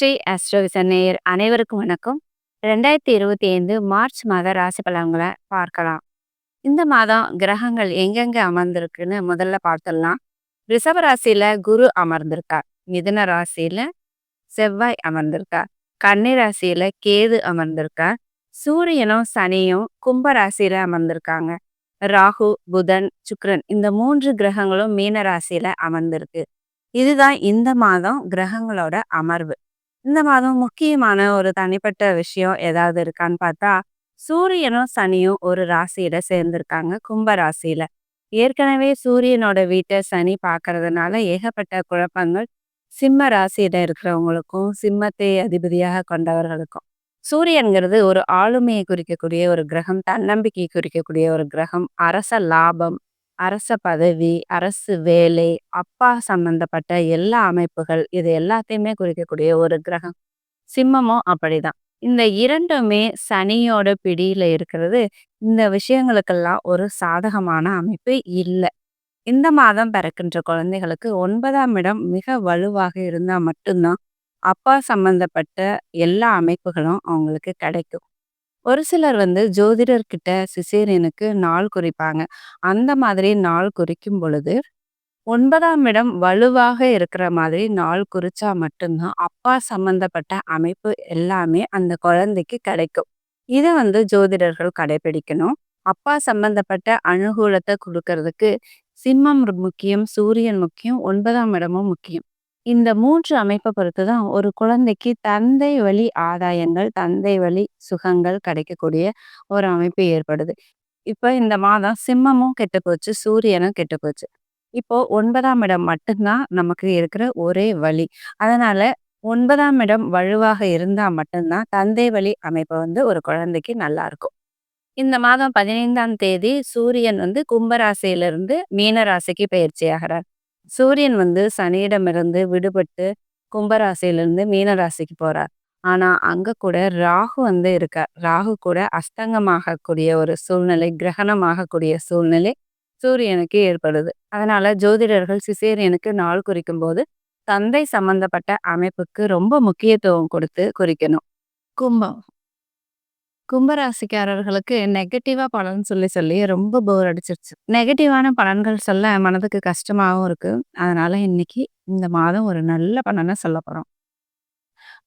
ஸ்ரீ ஆஸ்ட்ரோவிசன் நேயர் அனைவருக்கும் வணக்கம். ரெண்டாயிரத்தி இருபத்தி ஐந்து மார்ச் மாத ராசி பலன்களை பார்க்கலாம். இந்த மாதம் கிரகங்கள் எங்கெங்க அமர்ந்திருக்குன்னு முதல்ல பார்த்துடலாம். ரிஷப ராசியில குரு அமர்ந்திருக்கார். மிதுன ராசியில செவ்வாய் அமர்ந்திருக்கார். கன்னி ராசியில கேது அமர்ந்திருக்கார். சூரியனும் சனியும் கும்ப ராசியில அமர்ந்திருக்காங்க. ராகு புதன் சுக்ரன் இந்த மூன்று கிரகங்களும் மீன ராசியில அமர்ந்திருக்கு. இதுதான் இந்த மாதம் கிரகங்களோட அமர்வு. இந்த மாதம் முக்கியமான ஒரு தனிப்பட்ட விஷயம் ஏதாவது இருக்கான்னு பார்த்தா சூரியனும் சனியும் ஒரு ராசியில சேர்ந்திருக்காங்க கும்ப ராசியில. ஏற்கனவே சூரியனோட வீட்டை சனி பார்க்கறதுனால ஏகப்பட்ட குழப்பங்கள் சிம்ம ராசியில இருக்கிறவங்களுக்கும் சிம்மத்தை அதிபதியாக கொண்டவர்களுக்கும். சூரியன்கிறது ஒரு ஆளுமையை குறிக்கக்கூடிய ஒரு கிரகம் தன்னம்பிக்கை குறிக்கக்கூடிய ஒரு கிரகம் அரச லாபம் அரச பதவி அரசு வேலை அப்பா சம்பந்தப்பட்ட எல்லா அமைப்புகள் இது எல்லாத்தையுமே குறிக்கக்கூடிய ஒரு கிரகம். சிம்மமும் அப்படிதான். இந்த இரண்டுமே சனியோட பிடியில இருக்கிறது. இந்த விஷயங்களுக்கெல்லாம் ஒரு சாதகமான அமைப்பு இல்லை. இந்த மாதம் பிறக்கின்ற குழந்தைகளுக்கு ஒன்பதாம் இடம் மிக வலுவாக இருந்தால் மட்டும்தான் அப்பா சம்பந்தப்பட்ட எல்லா அமைப்புகளும் அவங்களுக்கு கிடைக்கும். ஒரு சிலர் வந்து ஜோதிடர்கிட்ட சிசேரியனுக்கு நாள் குறிப்பாங்க. அந்த மாதிரி நாள் குறிக்கும் பொழுது ஒன்பதாம் இடம் வலுவாக இருக்கிற மாதிரி நாள் குறிச்சா மட்டும்தான் அப்பா சம்பந்தப்பட்ட அமைப்பு எல்லாமே அந்த குழந்தைக்கு கிடைக்கும். இதை வந்து ஜோதிடர்கள் கடைபிடிக்கணும் அப்பா சம்பந்தப்பட்ட அனுகூலத்தை கொடுக்கறதுக்கு சிம்மம் முக்கியம் சூரியன் முக்கியம் ஒன்பதாம் இடமும் முக்கியம். இந்த மூன்று அமைப்பை பொறுத்து தான் ஒரு குழந்தைக்கு தந்தை வழி ஆதாயங்கள் தந்தை வழி சுகங்கள் கிடைக்கக்கூடிய ஒரு அமைப்பு ஏற்படுது. இப்போ இந்த மாதம் சிம்மமும் கெட்டு போச்சு சூரியனும் கெட்டு போச்சு இப்போ ஒன்பதாம் இடம் மட்டும்தான் நமக்கு இருக்கிற ஒரே வழி. அதனால ஒன்பதாம் இடம் வலுவாக இருந்தா மட்டும்தான் தந்தை வழி அமைப்பு வந்து ஒரு குழந்தைக்கு நல்லா இருக்கும். இந்த மாதம் பதினைந்தாம் தேதி சூரியன் வந்து கும்பராசியிலிருந்து மீனராசிக்கு பயிற்சி ஆகிறார். சூரியன் வந்து சனியிடமிருந்து விடுபட்டு கும்பராசியிலிருந்து மீன ராசிக்கு போறார். ஆனா அங்க கூட ராகு வந்து இருக்கார். ராகு கூட அஸ்தங்கமாகக்கூடிய ஒரு சூழ்நிலை கிரகணமாகக்கூடிய சூழ்நிலை சூரியனுக்கு ஏற்படுது. அதனால ஜோதிடர்கள் சிசேரியனுக்கு நாள் குறிக்கும் போது தந்தை சம்பந்தப்பட்ட அமைப்புக்கு ரொம்ப முக்கியத்துவம் கொடுத்து குறிக்கணும். கும்பம். கும்பராசிக்காரர்களுக்கு நெகட்டிவா பலன் சொல்லி சொல்லி ரொம்ப போர் அடிச்சிருச்சு. நெகட்டிவான பலன்கள் சொல்ல மனதுக்கு கஷ்டமாகவும் இருக்கு. அதனால இன்னைக்கு இந்த மாதம் ஒரு நல்ல பலனை சொல்ல போறோம்.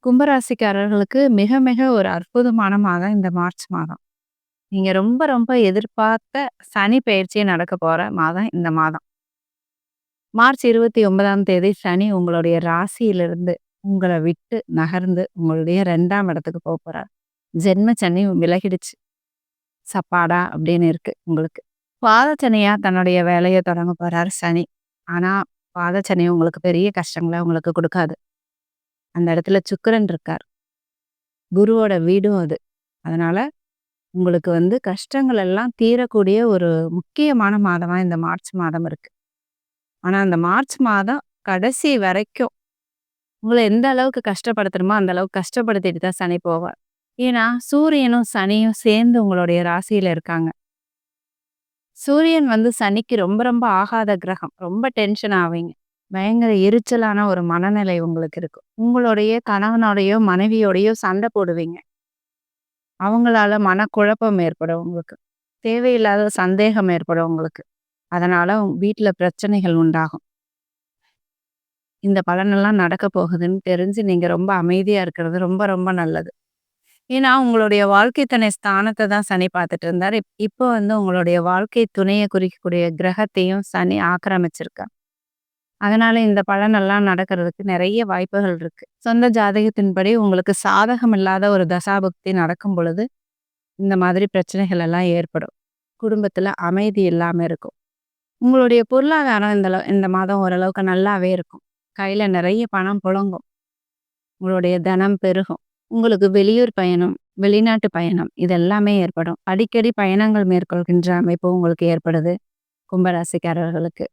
கும்பராசிக்காரர்களுக்கு மிக மிக ஒரு அற்புதமான மாதம் இந்த மார்ச் மாதம். நீங்க ரொம்ப ரொம்ப எதிர்பார்த்த சனி பயிற்சியை நடக்க போற மாதம் இந்த மாதம். மார்ச் இருபத்தி ஒன்பதாம் தேதி சனி உங்களுடைய ராசியிலிருந்து உங்களை விட்டு நகர்ந்து உங்களுடைய ரெண்டாம் இடத்துக்கு போக போறார். ஜென்ம சனி விலகிடுச்சு. சப்பாடா அப்படின்னு இருக்கு உங்களுக்கு. பாதச்சனியா தன்னுடைய வேலையை தொடங்க போறாரு சனி. ஆனா பாதச்சனி உங்களுக்கு பெரிய கஷ்டங்களை உங்களுக்கு கொடுக்காது. அந்த இடத்துல சுக்கரன் இருக்கார். குருவோட வீடும் அது. அதனால உங்களுக்கு வந்து கஷ்டங்கள் எல்லாம் தீரக்கூடிய ஒரு முக்கியமான மாதமா இந்த மார்ச் மாதம் இருக்கு. ஆனா அந்த மார்ச் மாதம் கடைசி வரைக்கும் உங்களை எந்த அளவுக்கு கஷ்டப்படுத்தணுமோ அந்த அளவுக்கு கஷ்டப்படுத்திட்டு தான் சனி போவார். ஏன்னா சூரியனும் சனியும் சேர்ந்து உங்களுடைய ராசியில இருக்காங்க. சூரியன் வந்து சனிக்கு ரொம்ப ரொம்ப ஆகாத கிரகம். ரொம்ப டென்ஷன் ஆவீங்க. பயங்கர எரிச்சலான ஒரு மனநிலை உங்களுக்கு இருக்கும் உங்களுடைய கணவனோடையோ மனைவியோடையோ சண்டை போடுவீங்க. அவங்களால மனக்குழப்பம் ஏற்படும் உங்களுக்கு. தேவையில்லாத சந்தேகம் ஏற்படும் உங்களுக்கு. அதனால வீட்டுல பிரச்சனைகள் உண்டாகும். இந்த பலனெல்லாம் நடக்க போகுதுன்னு தெரிஞ்சு நீங்க ரொம்ப அமைதியா இருக்கிறது ரொம்ப ரொம்ப நல்லது. ஏன்னா உங்களுடைய வாழ்க்கை துணை ஸ்தானத்தை தான் சனி பார்த்துட்டு இருந்தார். இப்போ வந்து உங்களுடைய வாழ்க்கை துணையை குறிக்கக்கூடிய கிரகத்தையும் சனி ஆக்கிரமிச்சிருக்கா அதனால இந்த பலனெல்லாம் நடக்கிறதுக்கு நிறைய வாய்ப்புகள் இருக்கு. சொந்த ஜாதகத்தின்படி உங்களுக்கு சாதகம் இல்லாத ஒரு தசாபக்தி நடக்கும் பொழுது இந்த மாதிரி பிரச்சனைகள் எல்லாம் ஏற்படும். குடும்பத்துல அமைதி இல்லாம இருக்கும். உங்களுடைய பொருளாதாரம் இந்த இந்த மாதம் ஓரளவுக்கு நல்லாவே இருக்கும். கையில நிறைய பணம் புழங்கும். உங்களுடைய தனம் பெருகும். உங்களுக்கு வெளியூர் பயணம் வெளிநாட்டு பயணம் இது எல்லாமே ஏற்படும். அடிக்கடி பயணங்கள் மேற்கொள்கின்ற அமைப்பு உங்களுக்கு ஏற்படுது கும்பராசிக்காரர்களுக்கு.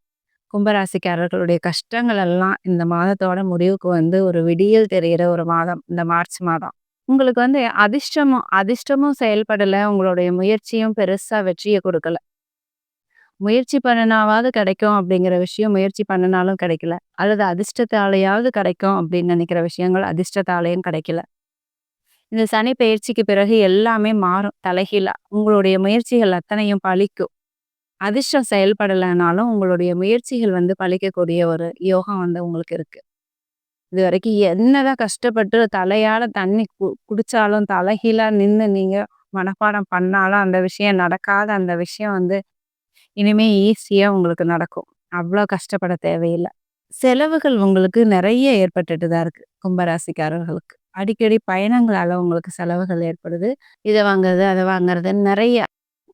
கும்பராசிக்காரர்களுடைய கஷ்டங்கள் எல்லாம் இந்த மாதத்தோட முடிவுக்கு வந்து ஒரு விடியல் தெரிகிற ஒரு மாதம் இந்த மார்ச் மாதம். உங்களுக்கு வந்து அதிர்ஷ்டமும் அதிர்ஷ்டமும் செயல்படலை உங்களுடைய முயற்சியும் பெருசாக வெற்றியை கொடுக்கல. முயற்சி பண்ணினாவது கிடைக்கும் அப்படிங்கிற விஷயம் முயற்சி பண்ணினாலும் கிடைக்கல. அல்லது அதிர்ஷ்டத்தாலேயாவது கிடைக்கும் அப்படின்னு நினைக்கிற விஷயங்கள் அதிர்ஷ்டத்தாலேயும் கிடைக்கல. இந்த சனி பயிற்சிக்கு பிறகு எல்லாமே மாறும். தலைகீழா உங்களுடைய முயற்சிகள் அத்தனையும் பழிக்கும். அதிர்ஷ்டம் செயல்படலைனாலும் உங்களுடைய முயற்சிகள் வந்து பழிக்கக்கூடிய ஒரு யோகம் வந்து உங்களுக்கு இருக்கு. இது வரைக்கும் என்னதான் கஷ்டப்பட்டு தலையால தண்ணி கு குடிச்சாலும் தலைகீழா நின்று நீங்க மனப்பாடம் பண்ணாலும் அந்த விஷயம் நடக்காத அந்த விஷயம் வந்து இனிமே ஈஸியா உங்களுக்கு நடக்கும். அவ்வளோ கஷ்டப்பட தேவையில்லை. செலவுகள் உங்களுக்கு நிறைய ஏற்பட்டுட்டு தான் இருக்கு கும்பராசிக்காரர்களுக்கு. அடிக்கடி பயணங்களால் உங்களுக்கு செலவுகள் ஏற்படுது. இதை வாங்குறது அதை வாங்குறது நிறைய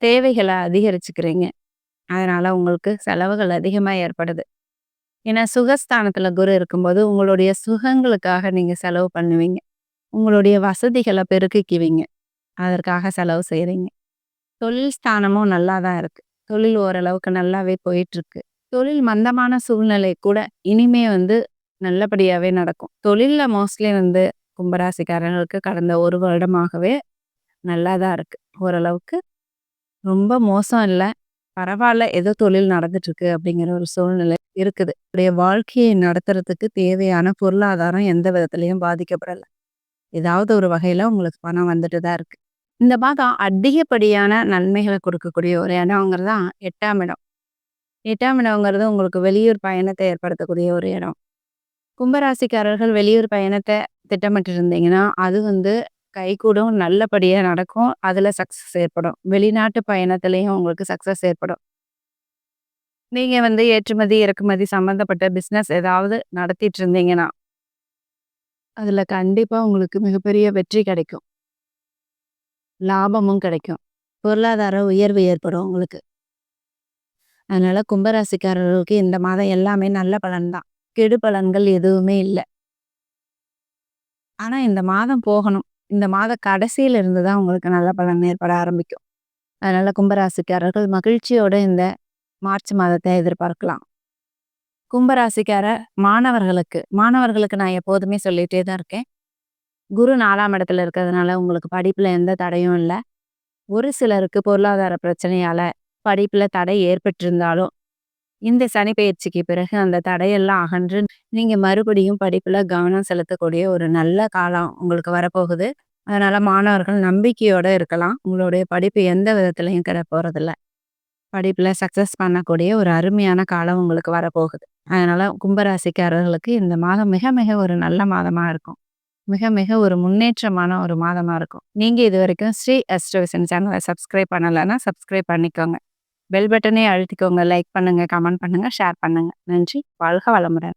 தேவைகளை அதிகரிச்சுக்கிறீங்க. அதனால உங்களுக்கு செலவுகள் அதிகமா ஏற்படுது. ஏன்னா சுகஸ்தானத்துல குரு இருக்கும்போது உங்களுடைய சுகங்களுக்காக நீங்க செலவு பண்ணுவீங்க. உங்களுடைய வசதிகளை பெருக்கிக்குவீங்க. அதற்காக செலவு செய்கிறீங்க தொழில் ஸ்தானமும் நல்லா தான் இருக்கு. தொழில் ஓரளவுக்கு நல்லாவே போயிட்டுருக்கு. தொழில் மந்தமான சூழ்நிலை கூட இனிமே வந்து நல்லபடியாவே நடக்கும். தொழில்ல மோஸ்ட்லி வந்து கும்பராசிக்காரர்களுக்கு கடந்த ஒரு வருடமாகவே நல்லா தான் இருக்குது ஓரளவுக்கு ரொம்ப மோசம் இல்லை. பரவாயில்ல ஏதோ தொழில் நடந்துட்டுருக்கு அப்படிங்கிற ஒரு சூழ்நிலை இருக்குது. உடைய வாழ்க்கையை நடத்துறதுக்கு தேவையான பொருளாதாரம் எந்த விதத்துலையும் பாதிக்கப்படலை. ஏதாவது ஒரு வகையில் உங்களுக்கு பணம் வந்துட்டு தான் இருக்குது இந்த மாதம் அதிகப்படியான நன்மைகளை கொடுக்கக்கூடிய ஒரு இடங்கிறது தான் எட்டாம் இடம். எட்டாம் இடங்கிறது உங்களுக்கு வெளியூர் பயணத்தை ஏற்படுத்தக்கூடிய ஒரு இடம். கும்பராசிக்காரர்கள் வெளியூர் பயணத்தை திட்டமிட்டு இருந்தீங்கன்னா அது வந்து கைகூடும் நல்லபடியாக நடக்கும். அதில் சக்ஸஸ் ஏற்படும். வெளிநாட்டு பயணத்துலேயும் உங்களுக்கு சக்சஸ் ஏற்படும். நீங்கள் வந்து ஏற்றுமதி இறக்குமதி சம்மந்தப்பட்ட பிஸ்னஸ் ஏதாவது நடத்திட்டு இருந்தீங்கன்னா அதில் கண்டிப்பாக உங்களுக்கு மிகப்பெரிய வெற்றி கிடைக்கும். லாபமும் கிடைக்கும். பொருளாதார உயர்வு ஏற்படும் உங்களுக்கு. அதனால் கும்பராசிக்காரர்களுக்கு இந்த மாதம் எல்லாமே நல்ல பலன் தான். கெடு பலன்கள் எதுவுமே இல்லை. ஆனா இந்த மாதம் போகணும். இந்த மாத கடைசியில இருந்து தான் உங்களுக்கு நல்ல பலன் ஏற்பட ஆரம்பிக்கும். அதனால கும்பராசிக்காரர்கள் மகிழ்ச்சியோட இந்த மார்ச் மாதத்தை எதிர்பார்க்கலாம். கும்பராசிக்கார மாணவர்களுக்கு மாணவர்களுக்கு நான் எப்போதுமே சொல்லிட்டே தான் இருக்கேன். குரு நாலாம் இடத்துல இருக்கிறதுனால உங்களுக்கு படிப்புல எந்த தடையும் இல்லை. ஒரு சிலருக்கு பொருளாதார பிரச்சனையால படிப்புல தடை ஏற்பட்டிருந்தாலும் இந்த சனி பயிற்சிக்கு பிறகு அந்த தடையெல்லாம் அகன்று நீங்க மறுபடியும் படிப்புல கவனம் செலுத்தக்கூடிய ஒரு நல்ல காலம் உங்களுக்கு வரப்போகுது. அதனால மாணவர்கள் நம்பிக்கையோட இருக்கலாம். உங்களுடைய படிப்பு எந்த விதத்துலையும் கிட போகிறதில்ல படிப்புல சக்சஸ் பண்ணக்கூடிய ஒரு அருமையான காலம் உங்களுக்கு வரப்போகுது. அதனால கும்பராசிக்காரர்களுக்கு இந்த மாதம் மிக மிக ஒரு நல்ல மாதமா இருக்கும். மிக மிக ஒரு முன்னேற்றமான ஒரு மாதமா இருக்கும். நீங்க இது வரைக்கும் ஸ்ரீ அஸ்ட்ரோவிசன் சேனலை சப்ஸ்கிரைப் பண்ணலைன்னா சப்ஸ்கிரைப் பண்ணிக்கோங்க. பெல் பட்டனே அழுத்திக்கோங்க. லைக் பண்ணுங்க கமெண்ட் பண்ணுங்க ஷேர் பண்ணுங்க. நன்றி. வாழ்க வளமுடன்.